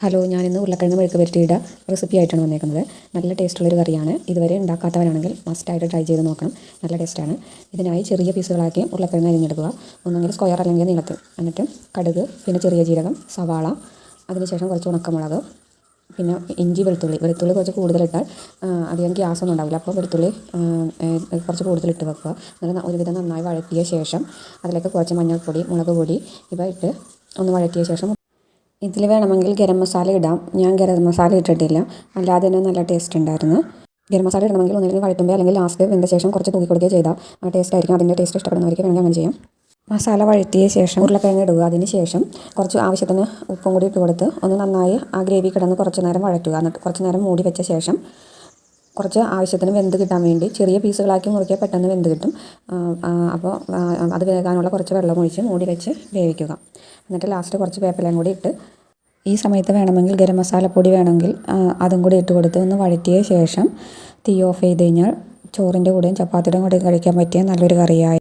Hello ഞാനിന്ന് ഉരുളക്കിഴങ്ങ് മെഴുക്ക് പുരട്ടിയുടെ റെസിപ്പി ആയിട്ടാണ് വന്നേക്കുന്നത്. നല്ല ടേസ്റ്റുള്ളൊരു കറിയാണ്. ഇതുവരെ ഉണ്ടാക്കാത്തവരാണെങ്കിൽ മസ്റ്റായിട്ട് ട്രൈ ചെയ്ത് നോക്കണം. നല്ല ടേസ്റ്റാണ് ഇതിനായി ചെറിയ പീസുകളാക്കി ഉരുളക്കിഴങ്ങ് അരിഞ്ഞെടുക്കുക. ഒന്നെങ്കിൽ സ്ക്വയർ അല്ലെങ്കിൽ നീളത്തിൽ. എന്നിട്ട് കടുക് പിന്നെ ചെറിയ ജീരകം സവാള അതിനുശേഷം കുറച്ച് ഉണക്കമുളക് പിന്നെ ഇഞ്ചി വെളുത്തുള്ളി. വെളുത്തുള്ളി കുറച്ച് കൂടുതലിട്ടാൽ അധികം ഗ്യാസൊന്നും ഉണ്ടാവില്ല. അപ്പോൾ വെളുത്തുള്ളി കുറച്ച് കൂടുതലിട്ട് വെക്കുക. എന്നിട്ട് ഒരുവിധം നന്നായി വഴറ്റിയ ശേഷം അതിലേക്ക് കുറച്ച് മഞ്ഞൾപ്പൊടി മുളക് പൊടി ഇവ ഇട്ട് ഒന്ന് വഴറ്റിയ ശേഷം ഇതിൽ വേണമെങ്കിൽ ഗരം മസാല ഇടാം. ഞാൻ ഗരം മസാല ഇട്ടിട്ടില്ല. അല്ലാതെ തന്നെ നല്ല ടേസ്റ്റ് ഉണ്ടായിരുന്നു. ഗരം മസാല ഇടണമെങ്കിൽ ഒന്നുകിൽ വഴറ്റുമ്പോൾ അല്ലെങ്കിൽ ലാസ്റ്റ് വെന്ത ശേഷം കുറച്ച് തൂക്കി കൊടുക്കുകയോ ചെയ്താൽ ആ ടേസ്റ്റ് ആയിരിക്കും. അതിന്റെ ടേസ്റ്റ് ഇഷ്ടപ്പെടുന്നവർക്ക് വേണമെങ്കിൽ അങ്ങനെ ചെയ്യാം. മസാല വഴറ്റിയ ശേഷം ഉരുളക്കിഴങ്ങ് ഇടുക. അതിന് ശേഷം കുറച്ച് ആവശ്യത്തിന് ഉപ്പും കൂടി ഇട്ട് കൊടുത്ത് ഒന്ന് നന്നായി ആ ഗ്രേവി കിടന്ന് കുറച്ച് നേരം വഴറ്റുക. എന്നിട്ട് കുറച്ച് നേരം മൂടി വെച്ച ശേഷം കുറച്ച് ആവശ്യത്തിന് വെന്ത് കിട്ടാൻ വേണ്ടി ചെറിയ പീസുകളാക്കി മുറിക്കാൻ പെട്ടെന്ന് വെന്ത് കിട്ടും. അപ്പോൾ അത് വേകാനുള്ള കുറച്ച് വെള്ളം ഒഴിച്ച് മൂടി വെച്ച് വേവിക്കുക. എന്നിട്ട് ലാസ്റ്റ് കുറച്ച് വേപ്പിലയും കൂടി ഇട്ട് ഈ സമയത്ത് വേണമെങ്കിൽ ഗരം മസാലപ്പൊടി വേണമെങ്കിൽ അതും കൂടി ഇട്ട് കൊടുത്ത് ഒന്ന് വഴറ്റിയ ശേഷം തീ ഓഫ് ചെയ്ത് കഴിഞ്ഞാൽ ചോറിന്റെ കൂടെയും ചപ്പാത്തിയുടെ കൂടെയും കഴിക്കാൻ പറ്റിയ നല്ലൊരു കറിയായി